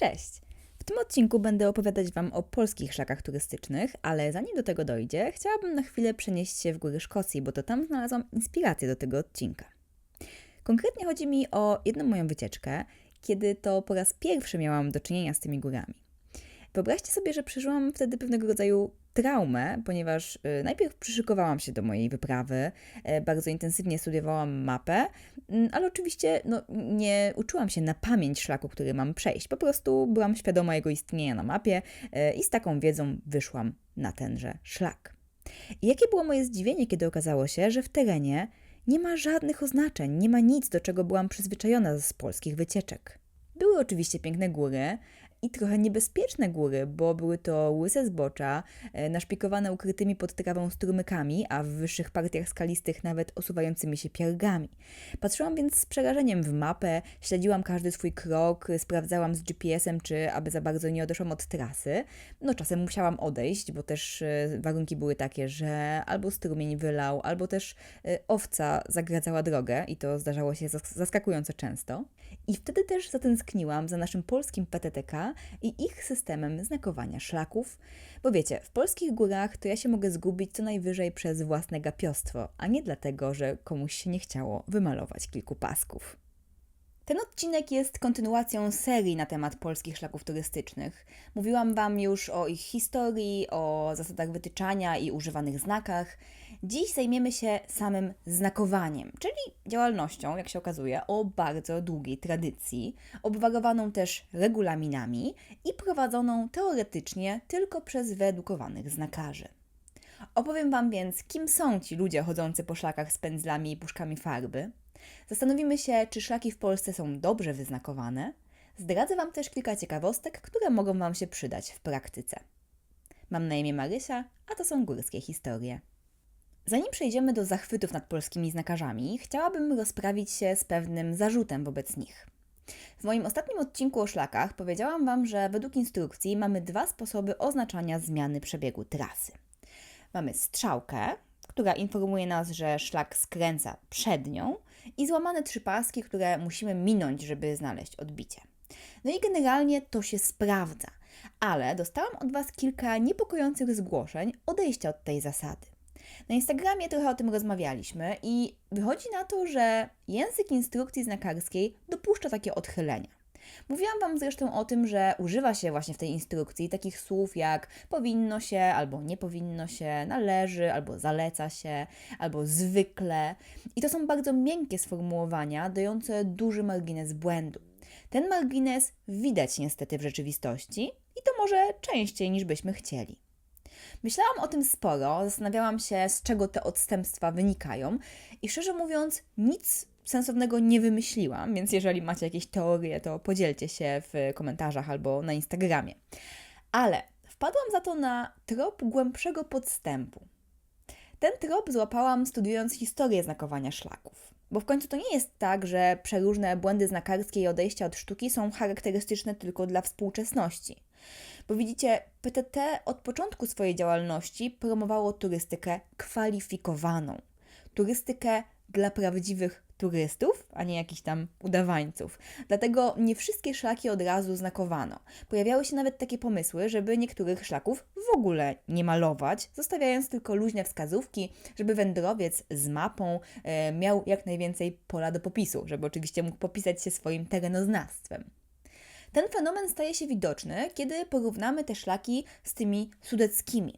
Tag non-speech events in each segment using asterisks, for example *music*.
Cześć! W tym odcinku będę opowiadać Wam o polskich szlakach turystycznych, ale zanim do tego dojdzie, chciałabym na chwilę przenieść się w góry Szkocji, bo to tam znalazłam inspirację do tego odcinka. Konkretnie chodzi mi o jedną moją wycieczkę, kiedy to po raz pierwszy miałam do czynienia z tymi górami. Wyobraźcie sobie, że przeżyłam wtedy pewnego rodzaju traumę, ponieważ y, najpierw przyszykowałam się do mojej wyprawy, y, bardzo intensywnie studiowałam mapę, y, ale oczywiście no, nie uczyłam się na pamięć szlaku, który mam przejść. Po prostu byłam świadoma jego istnienia na mapie y, i z taką wiedzą wyszłam na tenże szlak. I jakie było moje zdziwienie, kiedy okazało się, że w terenie nie ma żadnych oznaczeń, nie ma nic, do czego byłam przyzwyczajona z polskich wycieczek. Były oczywiście piękne góry, i trochę niebezpieczne góry, bo były to łyse zbocza, e, naszpikowane ukrytymi pod trawą strumykami, a w wyższych partiach skalistych nawet osuwającymi się piargami. Patrzyłam więc z przerażeniem w mapę, śledziłam każdy swój krok, sprawdzałam z GPS-em, czy aby za bardzo nie odeszłam od trasy. No czasem musiałam odejść, bo też e, warunki były takie, że albo strumień wylał, albo też e, owca zagradzała drogę i to zdarzało się zaskakująco często. I wtedy też zatęskniłam za naszym polskim PTTK, i ich systemem znakowania szlaków, bo wiecie, w polskich górach to ja się mogę zgubić co najwyżej przez własne gapiostwo, a nie dlatego, że komuś się nie chciało wymalować kilku pasków. Ten odcinek jest kontynuacją serii na temat polskich szlaków turystycznych. Mówiłam Wam już o ich historii, o zasadach wytyczania i używanych znakach. Dziś zajmiemy się samym znakowaniem, czyli działalnością, jak się okazuje, o bardzo długiej tradycji, obwarowaną też regulaminami i prowadzoną teoretycznie tylko przez wyedukowanych znakarzy. Opowiem Wam więc, kim są ci ludzie chodzący po szlakach z pędzlami i puszkami farby. Zastanowimy się, czy szlaki w Polsce są dobrze wyznakowane. Zdradzę Wam też kilka ciekawostek, które mogą Wam się przydać w praktyce. Mam na imię Marysia, a to są górskie historie. Zanim przejdziemy do zachwytów nad polskimi znakarzami, chciałabym rozprawić się z pewnym zarzutem wobec nich. W moim ostatnim odcinku o szlakach powiedziałam Wam, że według instrukcji mamy dwa sposoby oznaczania zmiany przebiegu trasy. Mamy strzałkę, która informuje nas, że szlak skręca przed nią i złamane trzy paski, które musimy minąć, żeby znaleźć odbicie. No i generalnie to się sprawdza, ale dostałam od Was kilka niepokojących zgłoszeń odejścia od tej zasady. Na Instagramie trochę o tym rozmawialiśmy i wychodzi na to, że język instrukcji znakarskiej dopuszcza takie odchylenia. Mówiłam Wam zresztą o tym, że używa się właśnie w tej instrukcji takich słów jak powinno się, albo nie powinno się, należy, albo zaleca się, albo zwykle. I to są bardzo miękkie sformułowania, dające duży margines błędu. Ten margines widać niestety w rzeczywistości i to może częściej niż byśmy chcieli. Myślałam o tym sporo, zastanawiałam się, z czego te odstępstwa wynikają i szczerze mówiąc, nic sensownego nie wymyśliłam, więc jeżeli macie jakieś teorie, to podzielcie się w komentarzach albo na Instagramie. Ale wpadłam za to na trop głębszego podstępu. Ten trop złapałam studiując historię znakowania szlaków. Bo w końcu to nie jest tak, że przeróżne błędy znakarskie i odejścia od sztuki są charakterystyczne tylko dla współczesności. Bo widzicie, PTT od początku swojej działalności promowało turystykę kwalifikowaną. Turystykę dla prawdziwych turystów, a nie jakichś tam udawańców. Dlatego nie wszystkie szlaki od razu znakowano. Pojawiały się nawet takie pomysły, żeby niektórych szlaków w ogóle nie malować, zostawiając tylko luźne wskazówki, żeby wędrowiec z mapą e, miał jak najwięcej pola do popisu, żeby oczywiście mógł popisać się swoim terenoznawstwem. Ten fenomen staje się widoczny, kiedy porównamy te szlaki z tymi sudeckimi.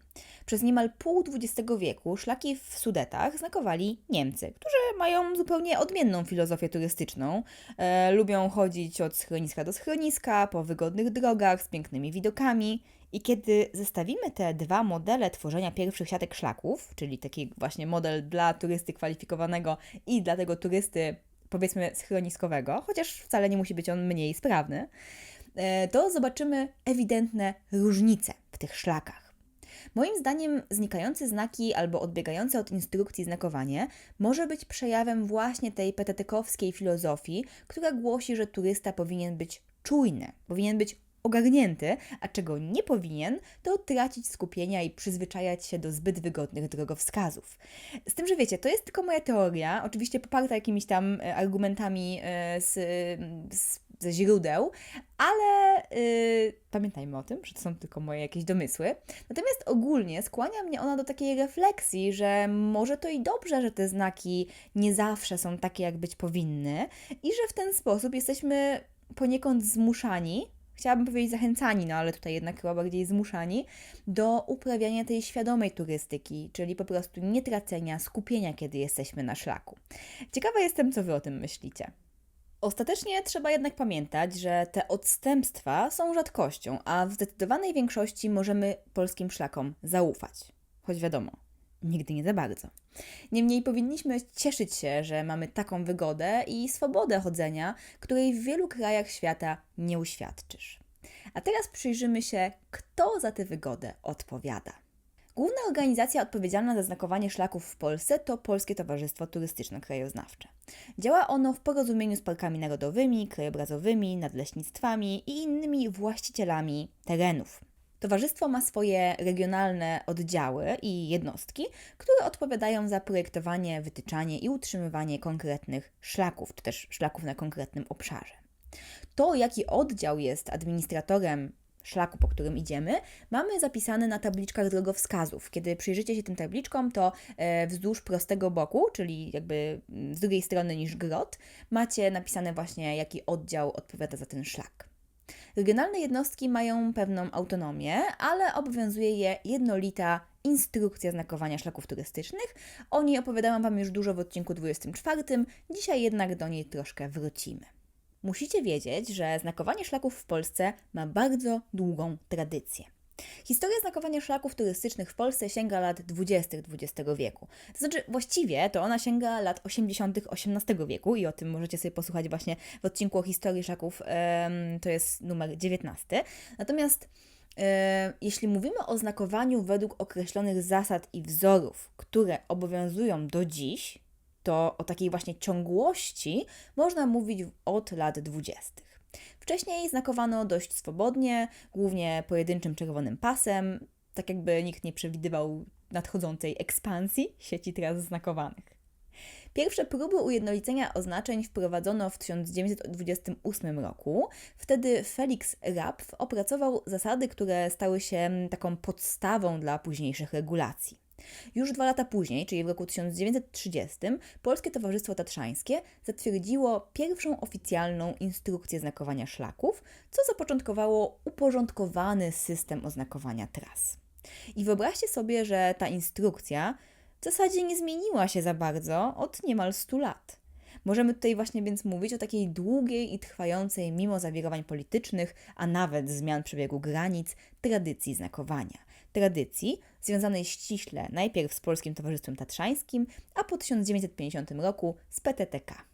Przez niemal pół XX wieku szlaki w Sudetach znakowali Niemcy, którzy mają zupełnie odmienną filozofię turystyczną. E, lubią chodzić od schroniska do schroniska, po wygodnych drogach, z pięknymi widokami. I kiedy zestawimy te dwa modele tworzenia pierwszych siatek szlaków, czyli taki właśnie model dla turysty kwalifikowanego i dla tego turysty powiedzmy schroniskowego, chociaż wcale nie musi być on mniej sprawny, e, to zobaczymy ewidentne różnice w tych szlakach. Moim zdaniem znikające znaki albo odbiegające od instrukcji znakowanie może być przejawem właśnie tej petetykowskiej filozofii, która głosi, że turysta powinien być czujny, powinien być ogarnięty, a czego nie powinien, to tracić skupienia i przyzwyczajać się do zbyt wygodnych drogowskazów. Z tym, że wiecie, to jest tylko moja teoria, oczywiście poparta jakimiś tam e, argumentami e, z, z ze źródeł, ale yy, pamiętajmy o tym, że to są tylko moje jakieś domysły. Natomiast ogólnie skłania mnie ona do takiej refleksji, że może to i dobrze, że te znaki nie zawsze są takie, jak być powinny, i że w ten sposób jesteśmy poniekąd zmuszani chciałabym powiedzieć zachęcani, no ale tutaj jednak chyba bardziej zmuszani do uprawiania tej świadomej turystyki, czyli po prostu nie tracenia skupienia, kiedy jesteśmy na szlaku. Ciekawa jestem, co Wy o tym myślicie. Ostatecznie trzeba jednak pamiętać, że te odstępstwa są rzadkością, a w zdecydowanej większości możemy polskim szlakom zaufać. Choć wiadomo, nigdy nie za bardzo. Niemniej powinniśmy cieszyć się, że mamy taką wygodę i swobodę chodzenia, której w wielu krajach świata nie uświadczysz. A teraz przyjrzymy się, kto za tę wygodę odpowiada. Główna organizacja odpowiedzialna za znakowanie szlaków w Polsce to Polskie Towarzystwo Turystyczno-Krajoznawcze. Działa ono w porozumieniu z parkami narodowymi, krajobrazowymi, nadleśnictwami i innymi właścicielami terenów. Towarzystwo ma swoje regionalne oddziały i jednostki, które odpowiadają za projektowanie, wytyczanie i utrzymywanie konkretnych szlaków, czy też szlaków na konkretnym obszarze. To, jaki oddział jest administratorem szlaku, po którym idziemy, mamy zapisane na tabliczkach drogowskazów. Kiedy przyjrzycie się tym tabliczkom, to e, wzdłuż prostego boku, czyli jakby mm, z drugiej strony niż grot, macie napisane właśnie, jaki oddział odpowiada za ten szlak. Regionalne jednostki mają pewną autonomię, ale obowiązuje je jednolita instrukcja znakowania szlaków turystycznych. O niej opowiadałam Wam już dużo w odcinku 24, dzisiaj jednak do niej troszkę wrócimy. Musicie wiedzieć, że znakowanie szlaków w Polsce ma bardzo długą tradycję. Historia znakowania szlaków turystycznych w Polsce sięga lat 20. XX wieku. To znaczy, właściwie to ona sięga lat 80. XVIII wieku i o tym możecie sobie posłuchać właśnie w odcinku o historii szlaków, to jest numer 19. Natomiast e, jeśli mówimy o znakowaniu według określonych zasad i wzorów, które obowiązują do dziś, to o takiej właśnie ciągłości można mówić od lat 20. Wcześniej znakowano dość swobodnie, głównie pojedynczym czerwonym pasem, tak jakby nikt nie przewidywał nadchodzącej ekspansji sieci teraz znakowanych. Pierwsze próby ujednolicenia oznaczeń wprowadzono w 1928 roku. Wtedy Felix Rapp opracował zasady, które stały się taką podstawą dla późniejszych regulacji. Już dwa lata później, czyli w roku 1930, Polskie Towarzystwo Tatrzańskie zatwierdziło pierwszą oficjalną instrukcję znakowania szlaków, co zapoczątkowało uporządkowany system oznakowania tras. I wyobraźcie sobie, że ta instrukcja w zasadzie nie zmieniła się za bardzo od niemal 100 lat. Możemy tutaj właśnie więc mówić o takiej długiej i trwającej, mimo zawirowań politycznych, a nawet zmian przebiegu granic, tradycji znakowania. Tradycji związanej ściśle najpierw z Polskim Towarzystwem Tatrzańskim, a po 1950 roku z PTTK.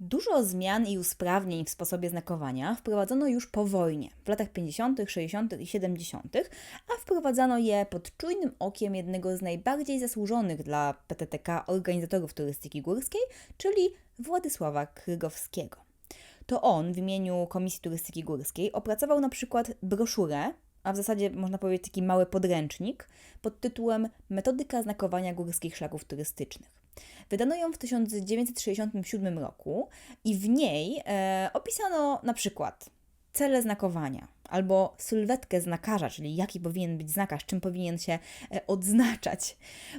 Dużo zmian i usprawnień w sposobie znakowania wprowadzono już po wojnie, w latach 50., 60. i 70., a wprowadzano je pod czujnym okiem jednego z najbardziej zasłużonych dla PTTK organizatorów turystyki górskiej, czyli Władysława Krygowskiego. To on w imieniu Komisji Turystyki Górskiej opracował na przykład broszurę, a w zasadzie można powiedzieć taki mały podręcznik pod tytułem Metodyka znakowania górskich szlaków turystycznych. Wydano ją w 1967 roku i w niej e, opisano na przykład cele znakowania albo sylwetkę znakarza, czyli jaki powinien być znakarz, czym powinien się e, odznaczać.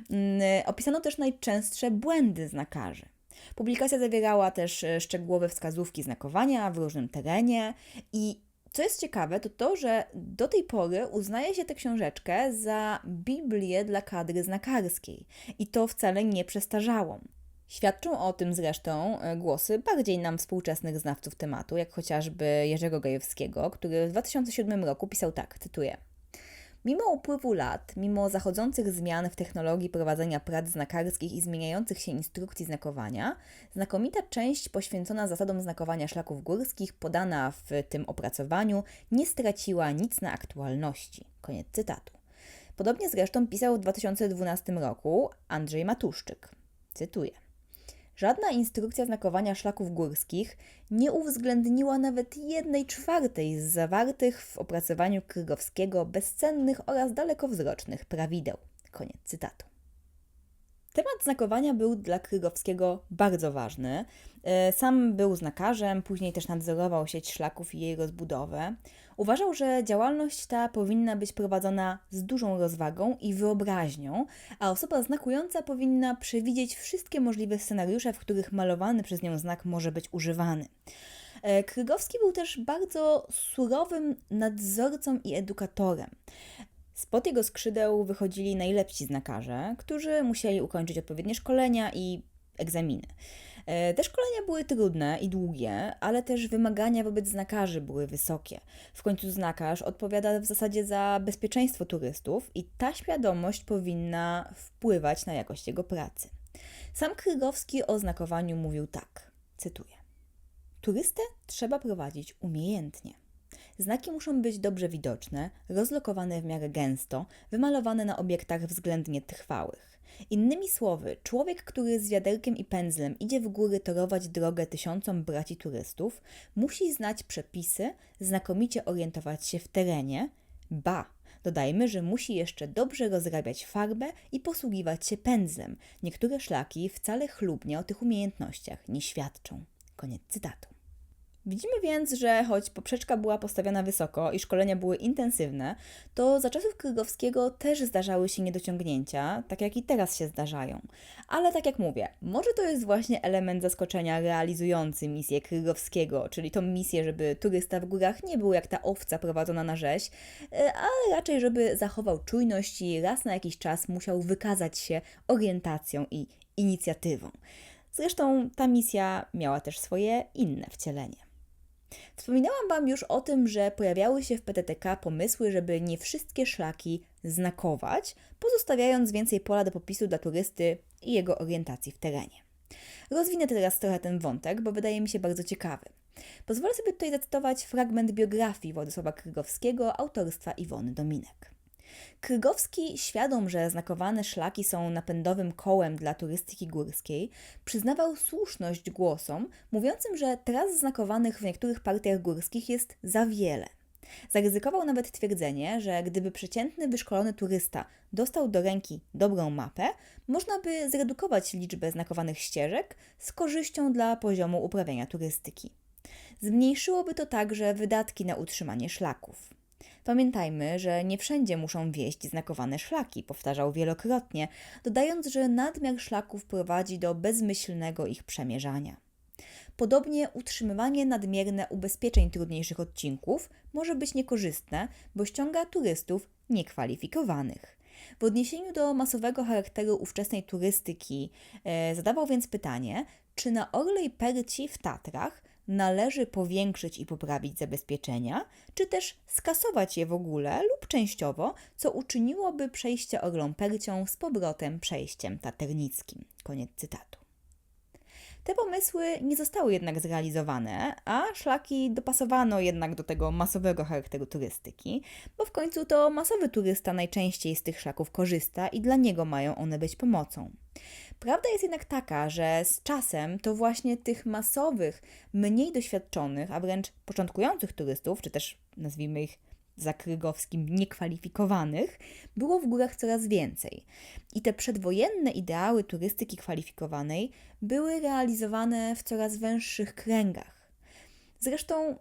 Mm, e, opisano też najczęstsze błędy znakarzy. Publikacja zawierała też e, szczegółowe wskazówki znakowania w różnym terenie i co jest ciekawe, to to, że do tej pory uznaje się tę książeczkę za Biblię dla kadry znakarskiej i to wcale nie przestarzałą. Świadczą o tym zresztą e, głosy bardziej nam współczesnych znawców tematu, jak chociażby Jerzego Gajewskiego, który w 2007 roku pisał tak, cytuję – Mimo upływu lat, mimo zachodzących zmian w technologii prowadzenia prac znakarskich i zmieniających się instrukcji znakowania, znakomita część poświęcona zasadom znakowania szlaków górskich, podana w tym opracowaniu, nie straciła nic na aktualności. Koniec cytatu. Podobnie zresztą pisał w 2012 roku Andrzej Matuszczyk. Cytuję. Żadna instrukcja znakowania szlaków górskich nie uwzględniła nawet jednej czwartej z zawartych w opracowaniu Krygowskiego bezcennych oraz dalekowzrocznych prawideł. Koniec cytatu. Temat znakowania był dla Krygowskiego bardzo ważny. E, Sam był znakarzem, później też nadzorował sieć szlaków i jej rozbudowę. Uważał, że działalność ta powinna być prowadzona z dużą rozwagą i wyobraźnią, a osoba znakująca powinna przewidzieć wszystkie możliwe scenariusze, w których malowany przez nią znak może być używany. E, Krygowski był też bardzo surowym nadzorcą i edukatorem. Spod jego skrzydeł wychodzili najlepsi znakarze, którzy musieli ukończyć odpowiednie szkolenia i egzaminy. E, Te szkolenia były trudne i długie, ale też wymagania wobec znakarzy były wysokie. W końcu znakarz odpowiada w zasadzie za bezpieczeństwo turystów i ta świadomość powinna wpływać na jakość jego pracy. Sam Krygowski o znakowaniu mówił tak, cytuję. Turystę trzeba prowadzić umiejętnie. Znaki muszą być dobrze widoczne, rozlokowane w miarę gęsto, wymalowane na obiektach względnie trwałych. Innymi słowy, człowiek, który z wiaderkiem i pędzlem idzie w góry torować drogę tysiącom braci turystów, musi znać przepisy, znakomicie orientować się w terenie, ba, dodajmy, że musi jeszcze dobrze rozrabiać farbę i posługiwać się pędzlem. Niektóre szlaki wcale chlubnie o tych umiejętnościach nie świadczą. Koniec cytatu. Widzimy więc, że choć poprzeczka była postawiona wysoko i szkolenia były intensywne, to za czasów Krygowskiego też zdarzały się niedociągnięcia, tak jak i teraz się zdarzają. Ale tak jak mówię, może to jest właśnie element zaskoczenia realizujący misję Krygowskiego, czyli tą misję, żeby turysta w górach nie był jak ta owca prowadzona na rzeź, ale raczej, żeby zachował czujność i raz na jakiś czas musiał wykazać się orientacją i inicjatywą. Zresztą ta misja miała też swoje inne wcielenie. Wspominałam Wam już o tym, że pojawiały się w PTTK pomysły, żeby nie wszystkie szlaki znakować, pozostawiając więcej pola do popisu dla turysty i jego orientacji w terenie. Rozwinę teraz trochę ten wątek, bo wydaje mi się bardzo ciekawy. Pozwolę sobie tutaj zacytować fragment biografii Władysława Krygowskiego autorstwa Iwony Dominek. Krygowski, świadom, że znakowane szlaki są napędowym kołem dla turystyki górskiej, przyznawał słuszność głosom mówiącym, że tras znakowanych w niektórych partiach górskich jest za wiele. Zaryzykował nawet twierdzenie, że gdyby przeciętny wyszkolony turysta dostał do ręki dobrą mapę, można by zredukować liczbę znakowanych ścieżek z korzyścią dla poziomu uprawiania turystyki. Zmniejszyłoby to także wydatki na utrzymanie szlaków. Pamiętajmy, że nie wszędzie muszą wieść znakowane szlaki, powtarzał wielokrotnie, dodając, że nadmiar szlaków prowadzi do bezmyślnego ich przemierzania. Podobnie utrzymywanie nadmierne ubezpieczeń trudniejszych odcinków może być niekorzystne, bo ściąga turystów niekwalifikowanych. W odniesieniu do masowego charakteru ówczesnej turystyki e, zadawał więc pytanie, czy na Orlej Perci w Tatrach należy powiększyć i poprawić zabezpieczenia, czy też skasować je w ogóle lub częściowo, co uczyniłoby przejście Orlą Percią z powrotem przejściem taternickim. Koniec cytatu. Te pomysły nie zostały jednak zrealizowane, a szlaki dopasowano jednak do tego masowego charakteru turystyki, bo w końcu to masowy turysta najczęściej z tych szlaków korzysta i dla niego mają one być pomocą. Prawda jest jednak taka, że z czasem to właśnie tych masowych, mniej doświadczonych, a wręcz początkujących turystów, czy też nazwijmy ich za Krygowskim niekwalifikowanych, było w górach coraz więcej. I te przedwojenne ideały turystyki kwalifikowanej były realizowane w coraz węższych kręgach. Zresztą,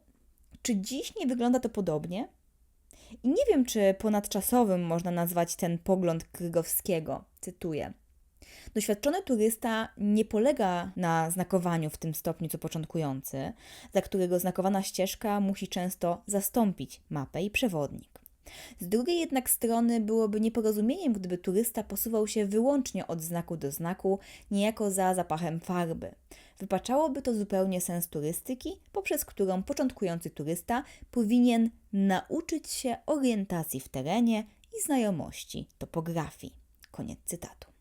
czy dziś nie wygląda to podobnie? I nie wiem, czy ponadczasowym można nazwać ten pogląd Krygowskiego. Cytuję. Doświadczony turysta nie polega na znakowaniu w tym stopniu co początkujący, za którego znakowana ścieżka musi często zastąpić mapę i przewodnik. Z drugiej jednak strony byłoby nieporozumieniem, gdyby turysta posuwał się wyłącznie od znaku do znaku, niejako za zapachem farby. Wypaczałoby to zupełnie sens turystyki, poprzez którą początkujący turysta powinien nauczyć się orientacji w terenie i znajomości topografii. Koniec cytatu.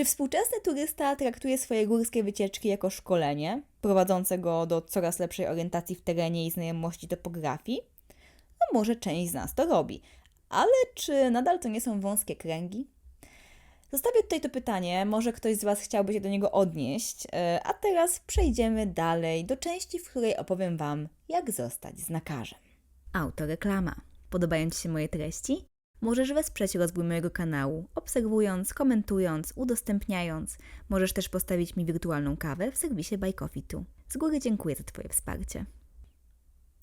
Czy współczesny turysta traktuje swoje górskie wycieczki jako szkolenie, prowadzące go do coraz lepszej orientacji w terenie i znajomości topografii? No może część z nas to robi, ale czy nadal to nie są wąskie kręgi? Zostawię tutaj to pytanie, może ktoś z Was chciałby się do niego odnieść, e, a teraz przejdziemy dalej do części, w której opowiem Wam, jak zostać znakarzem. Autoreklama. Podobają Ci się moje treści? Możesz wesprzeć rozwój mojego kanału, obserwując, komentując, udostępniając. Możesz też postawić mi wirtualną kawę w serwisie Buy Coffee Tu. Z góry dziękuję za Twoje wsparcie.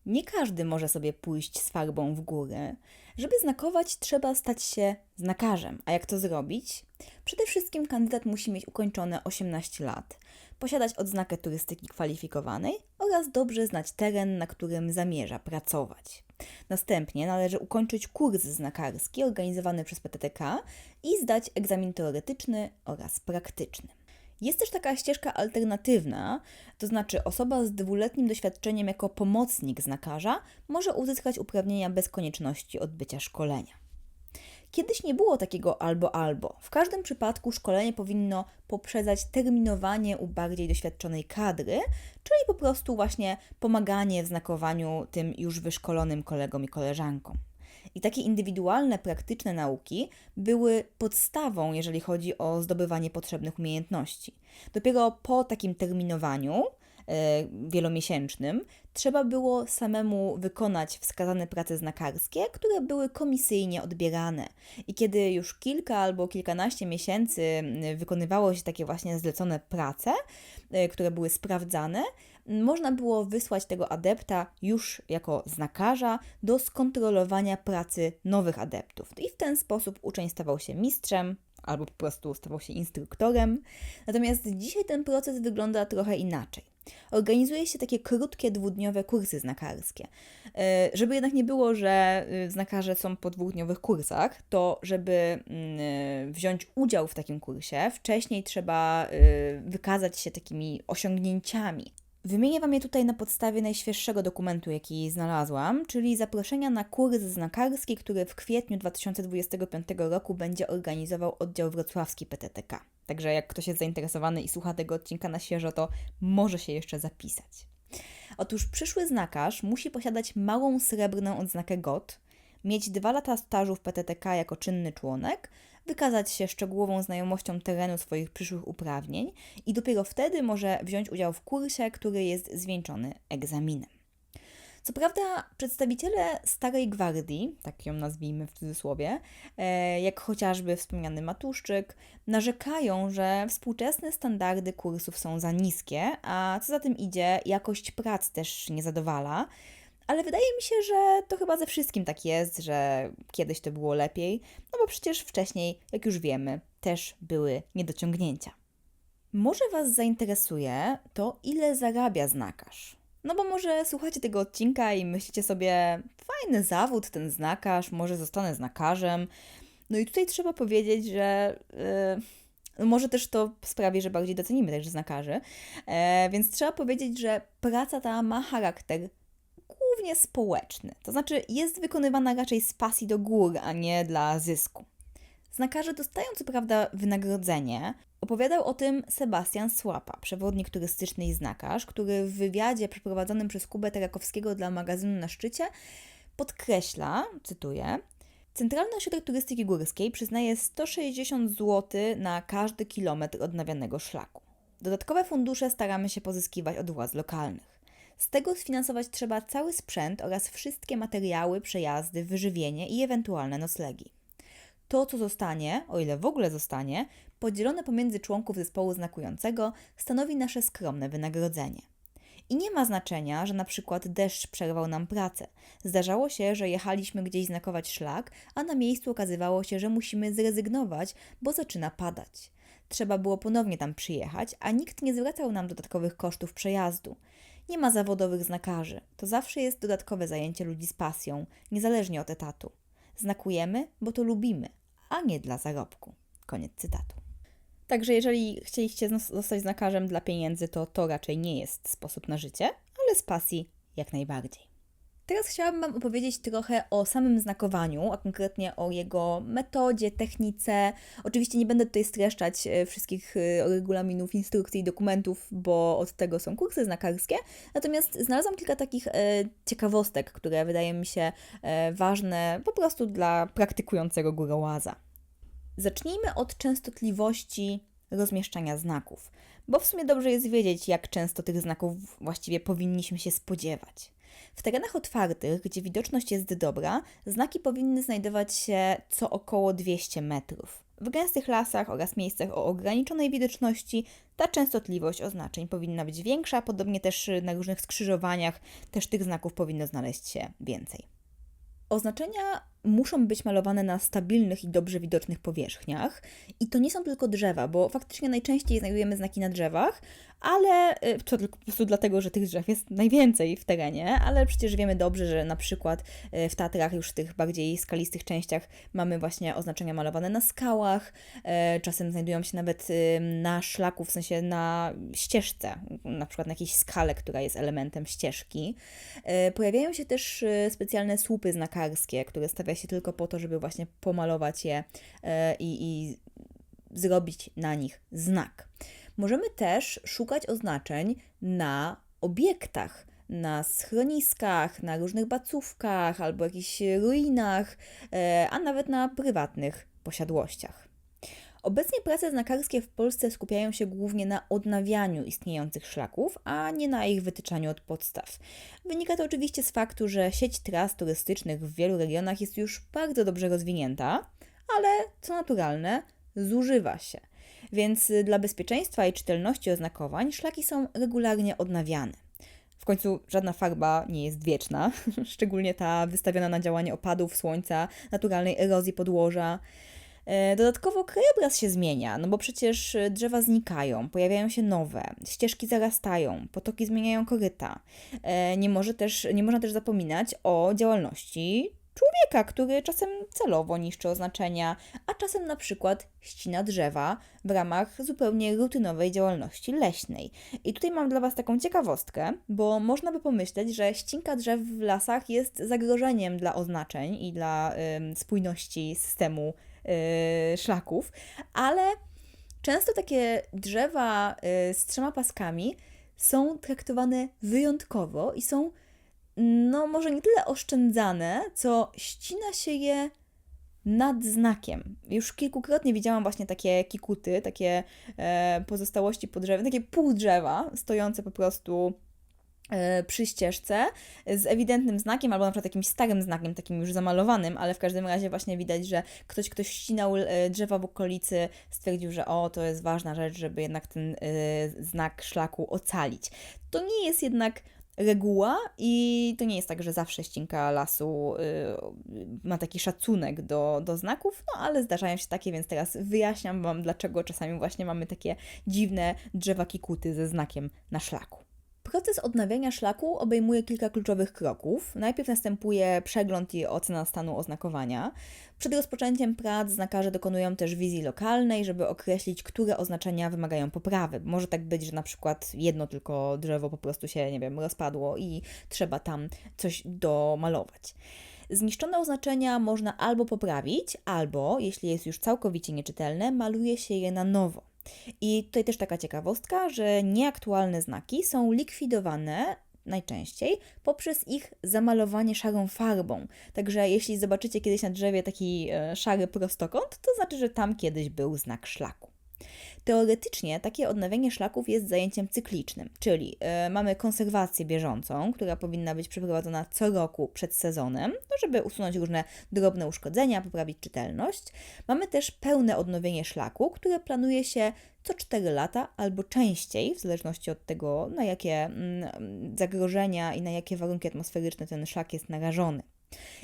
Nie każdy może sobie pójść z farbą w górę. Żeby znakować, trzeba stać się znakarzem. A jak to zrobić? Przede wszystkim kandydat musi mieć ukończone 18 lat, posiadać odznakę turystyki kwalifikowanej oraz dobrze znać teren, na którym zamierza pracować. Następnie należy ukończyć kurs znakarski organizowany przez PTTK i zdać egzamin teoretyczny oraz praktyczny. Jest też taka ścieżka alternatywna, to znaczy osoba z dwuletnim doświadczeniem jako pomocnik znakarza może uzyskać uprawnienia bez konieczności odbycia szkolenia. Kiedyś nie było takiego albo-albo. W każdym przypadku szkolenie powinno poprzedzać terminowanie u bardziej doświadczonej kadry, czyli po prostu właśnie pomaganie w znakowaniu tym już wyszkolonym kolegom i koleżankom. I takie indywidualne, praktyczne nauki były podstawą, jeżeli chodzi o zdobywanie potrzebnych umiejętności. Dopiero po takim terminowaniu, wielomiesięcznym, trzeba było samemu wykonać wskazane prace znakarskie, które były komisyjnie odbierane. I kiedy już kilka albo kilkanaście miesięcy wykonywało się takie właśnie zlecone prace, e, które były sprawdzane, można było wysłać tego adepta już jako znakarza do skontrolowania pracy nowych adeptów. I w ten sposób uczeń stawał się mistrzem, albo po prostu stawał się instruktorem. Natomiast dzisiaj ten proces wygląda trochę inaczej. Organizuje się takie krótkie, dwudniowe kursy znakarskie. E, żeby jednak nie było, że y, znakarze są po dwudniowych kursach, to żeby mm, wziąć udział w takim kursie, wcześniej trzeba y, wykazać się takimi osiągnięciami. Wymienię Wam je tutaj na podstawie najświeższego dokumentu, jaki znalazłam, czyli zaproszenia na kurs znakarski, który w kwietniu 2025 roku będzie organizował oddział wrocławski PTTK. Także jak ktoś jest zainteresowany i słucha tego odcinka na świeżo, to może się jeszcze zapisać. Otóż przyszły znakarz musi posiadać małą srebrną odznakę GOT, mieć dwa lata stażu w PTTK jako czynny członek, wykazać się szczegółową znajomością terenu swoich przyszłych uprawnień i dopiero wtedy może wziąć udział w kursie, który jest zwieńczony egzaminem. Co prawda, przedstawiciele Starej Gwardii, tak ją nazwijmy w cudzysłowie, e, jak chociażby wspomniany Matuszczyk, narzekają, że współczesne standardy kursów są za niskie, a co za tym idzie, jakość prac też nie zadowala. Ale wydaje mi się, że to chyba ze wszystkim tak jest, że kiedyś to było lepiej, no bo przecież wcześniej, jak już wiemy, też były niedociągnięcia. Może Was zainteresuje to, ile zarabia znakarz. No bo może słuchacie tego odcinka i myślicie sobie, fajny zawód ten znakarz, może zostanę znakarzem. No i tutaj trzeba powiedzieć, że yy, może też to sprawi, że bardziej docenimy też znakarzy. E, więc trzeba powiedzieć, że praca ta ma charakter głównie społeczny, to znaczy jest wykonywana raczej z pasji do gór, a nie dla zysku. Znakarze dostają co prawda wynagrodzenie. Opowiadał o tym Sebastian Słapa, przewodnik turystyczny i znakarz, który w wywiadzie przeprowadzonym przez Kubę Terakowskiego dla magazynu Na Szczycie podkreśla, cytuję, Centralny Ośrodek Turystyki Górskiej przyznaje 160 zł na każdy kilometr odnawianego szlaku. Dodatkowe fundusze staramy się pozyskiwać od władz lokalnych. Z tego sfinansować trzeba cały sprzęt oraz wszystkie materiały, przejazdy, wyżywienie i ewentualne noclegi. To, co zostanie, o ile w ogóle zostanie, podzielone pomiędzy członków zespołu znakującego, stanowi nasze skromne wynagrodzenie. I nie ma znaczenia, że na przykład deszcz przerwał nam pracę. Zdarzało się, że jechaliśmy gdzieś znakować szlak, a na miejscu okazywało się, że musimy zrezygnować, bo zaczyna padać. Trzeba było ponownie tam przyjechać, a nikt nie zwracał nam dodatkowych kosztów przejazdu. Nie ma zawodowych znakarzy. To zawsze jest dodatkowe zajęcie ludzi z pasją, niezależnie od etatu. Znakujemy, bo to lubimy, a nie dla zarobku. Koniec cytatu. Także jeżeli chcieliście zostać znakarzem dla pieniędzy, to to raczej nie jest sposób na życie, ale z pasji jak najbardziej. Teraz chciałabym Wam opowiedzieć trochę o samym znakowaniu, a konkretnie o jego metodzie, technice. Oczywiście nie będę tutaj streszczać e, wszystkich e, regulaminów, instrukcji i dokumentów, bo od tego są kursy znakarskie. Natomiast znalazłam kilka takich e, ciekawostek, które wydają mi się ważne po prostu dla praktykującego górołaza. Zacznijmy od częstotliwości rozmieszczania znaków, bo w sumie dobrze jest wiedzieć, jak często tych znaków właściwie powinniśmy się spodziewać. W terenach otwartych, gdzie widoczność jest dobra, znaki powinny znajdować się co około 200 metrów. W gęstych lasach oraz miejscach o ograniczonej widoczności ta częstotliwość oznaczeń powinna być większa, podobnie też na różnych skrzyżowaniach też tych znaków powinno znaleźć się więcej. Oznaczenia muszą być malowane na stabilnych i dobrze widocznych powierzchniach. I to nie są tylko drzewa, bo faktycznie najczęściej znajdujemy znaki na drzewach, ale y, to po prostu dlatego, że tych drzew jest najwięcej w terenie, ale przecież wiemy dobrze, że na przykład y, w Tatrach, już w tych bardziej skalistych częściach, mamy właśnie oznaczenia malowane na skałach, y, czasem znajdują się nawet na szlaku, w sensie na ścieżce, na przykład na jakiejś skale, która jest elementem ścieżki. Pojawiają się też specjalne słupy znakarskie, które stawia się tylko po to, żeby właśnie pomalować je i, i zrobić na nich znak. Możemy też szukać oznaczeń na obiektach, na schroniskach, na różnych bacówkach albo jakichś ruinach, e, a nawet na prywatnych posiadłościach. Obecnie prace znakarskie w Polsce skupiają się głównie na odnawianiu istniejących szlaków, a nie na ich wytyczaniu od podstaw. Wynika to oczywiście z faktu, że sieć tras turystycznych w wielu regionach jest już bardzo dobrze rozwinięta, ale co naturalne, zużywa się – więc dla bezpieczeństwa i czytelności oznakowań szlaki są regularnie odnawiane. W końcu żadna farba nie jest wieczna, *laughs* szczególnie ta wystawiona na działanie opadów, słońca, naturalnej erozji podłoża. E, dodatkowo krajobraz się zmienia, no bo przecież y, drzewa znikają, pojawiają się nowe, ścieżki zarastają, potoki zmieniają koryta. E, nie, może też, nie można też zapominać o działalności człowieka, który czasem celowo niszczy oznaczenia, a czasem na przykład ścina drzewa w ramach zupełnie rutynowej działalności leśnej. I tutaj mam dla Was taką ciekawostkę, bo można by pomyśleć, że ścinka drzew w lasach jest zagrożeniem dla oznaczeń i dla y, spójności systemu szlaków, ale często takie drzewa y, z trzema paskami są traktowane wyjątkowo i są no może nie tyle oszczędzane, co ścina się je nad znakiem. Już kilkukrotnie widziałam właśnie takie kikuty, takie e, pozostałości po drzewie, takie pół drzewa stojące po prostu przy ścieżce z ewidentnym znakiem, albo na przykład jakimś starym znakiem, takim już zamalowanym, ale w każdym razie właśnie widać, że ktoś, ktoś ścinał e, drzewa w okolicy, stwierdził, że o, to jest ważna rzecz, żeby jednak ten e, znak szlaku ocalić. To nie jest jednak reguła i to nie jest tak, że zawsze ścinka lasu ma taki szacunek do, do znaków, no ale zdarzają się takie, więc teraz wyjaśniam Wam, dlaczego czasami właśnie mamy takie dziwne drzewa kikuty ze znakiem na szlaku. Proces odnawiania szlaku obejmuje kilka kluczowych kroków. Najpierw następuje przegląd i ocena stanu oznakowania. Przed rozpoczęciem prac znakarze dokonują też wizji lokalnej, żeby określić, które oznaczenia wymagają poprawy. Może tak być, że na przykład jedno tylko drzewo po prostu się, nie wiem, rozpadło i trzeba tam coś domalować. Zniszczone oznaczenia można albo poprawić, albo, jeśli jest już całkowicie nieczytelne, maluje się je na nowo. I tutaj też taka ciekawostka, że nieaktualne znaki są likwidowane najczęściej poprzez ich zamalowanie szarą farbą. Także jeśli zobaczycie kiedyś na drzewie taki e, szary prostokąt, to znaczy, że tam kiedyś był znak szlaku. Teoretycznie takie odnawianie szlaków jest zajęciem cyklicznym, czyli y, mamy konserwację bieżącą, która powinna być przeprowadzona co roku przed sezonem, no żeby usunąć różne drobne uszkodzenia, poprawić czytelność. Mamy też pełne odnowienie szlaku, które planuje się co 4 lata albo częściej, w zależności od tego, na jakie mm, zagrożenia i na jakie warunki atmosferyczne ten szlak jest narażony.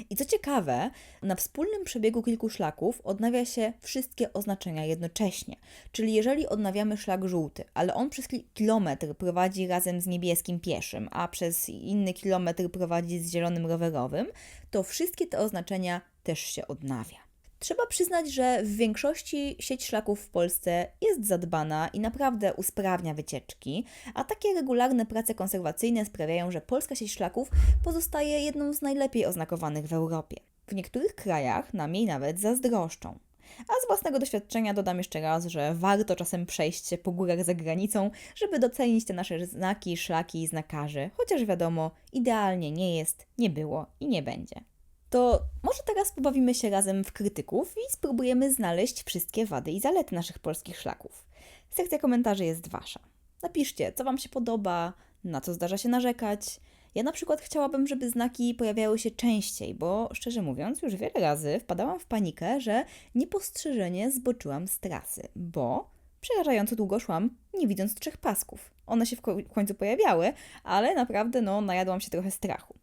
I co ciekawe, na wspólnym przebiegu kilku szlaków odnawia się wszystkie oznaczenia jednocześnie. Czyli jeżeli odnawiamy szlak żółty, ale on przez kilometr prowadzi razem z niebieskim pieszym, a przez inny kilometr prowadzi z zielonym rowerowym, to wszystkie te oznaczenia też się odnawia. Trzeba przyznać, że w większości sieć szlaków w Polsce jest zadbana i naprawdę usprawnia wycieczki, a takie regularne prace konserwacyjne sprawiają, że polska sieć szlaków pozostaje jedną z najlepiej oznakowanych w Europie. W niektórych krajach nam jej nawet zazdroszczą. A z własnego doświadczenia dodam jeszcze raz, że warto czasem przejść się po górach za granicą, żeby docenić te nasze znaki, szlaki i znakarzy, chociaż wiadomo, idealnie nie jest, nie było i nie będzie to może teraz pobawimy się razem w krytyków i spróbujemy znaleźć wszystkie wady i zalety naszych polskich szlaków. Sekcja komentarzy jest Wasza. Napiszcie, co Wam się podoba, na co zdarza się narzekać, Ja na przykład chciałabym, żeby znaki pojawiały się częściej, bo szczerze mówiąc, już wiele razy wpadałam w panikę, że niepostrzeżenie zboczyłam z trasy, bo przerażająco długo szłam, nie widząc trzech pasków. One się w ko- w końcu pojawiały, ale naprawdę no, najadłam się trochę strachu.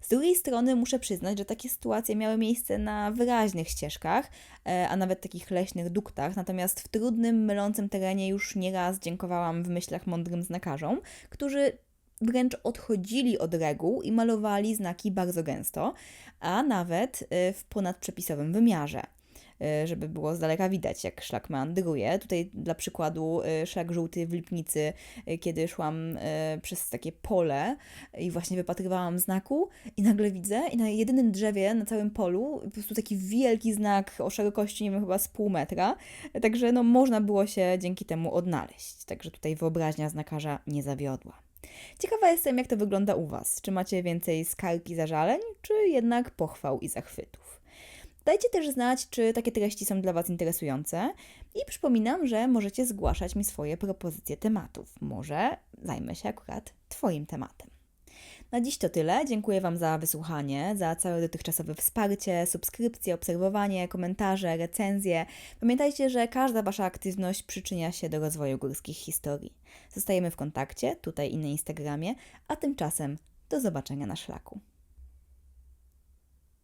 Z drugiej strony muszę przyznać, że takie sytuacje miały miejsce na wyraźnych ścieżkach, e, a nawet takich leśnych duktach, natomiast w trudnym, mylącym terenie już nieraz dziękowałam w myślach mądrym znakarzom, którzy wręcz odchodzili od reguł i malowali znaki bardzo gęsto, a nawet e, w ponadprzepisowym wymiarze żeby było z daleka widać, jak szlak meandruje. Tutaj dla przykładu e, szlak żółty w Lipnicy, e, kiedy szłam e, przez takie pole i właśnie wypatrywałam znaku i nagle widzę i na jedynym drzewie na całym polu po prostu taki wielki znak o szerokości, nie wiem, chyba z pół metra. Także no można było się dzięki temu odnaleźć. Także tutaj wyobraźnia znakarza nie zawiodła. Ciekawa jestem, jak to wygląda u Was. Czy macie więcej skarg i zażaleń, czy jednak pochwał i zachwytów? Dajcie też znać, czy takie treści są dla Was interesujące i przypominam, że możecie zgłaszać mi swoje propozycje tematów. Może zajmę się akurat Twoim tematem. Na dziś to tyle. Dziękuję Wam za wysłuchanie, za całe dotychczasowe wsparcie, subskrypcje, obserwowanie, komentarze, recenzje. Pamiętajcie, że każda Wasza aktywność przyczynia się do rozwoju górskich historii. Zostajemy w kontakcie, tutaj i na Instagramie, a tymczasem do zobaczenia na szlaku.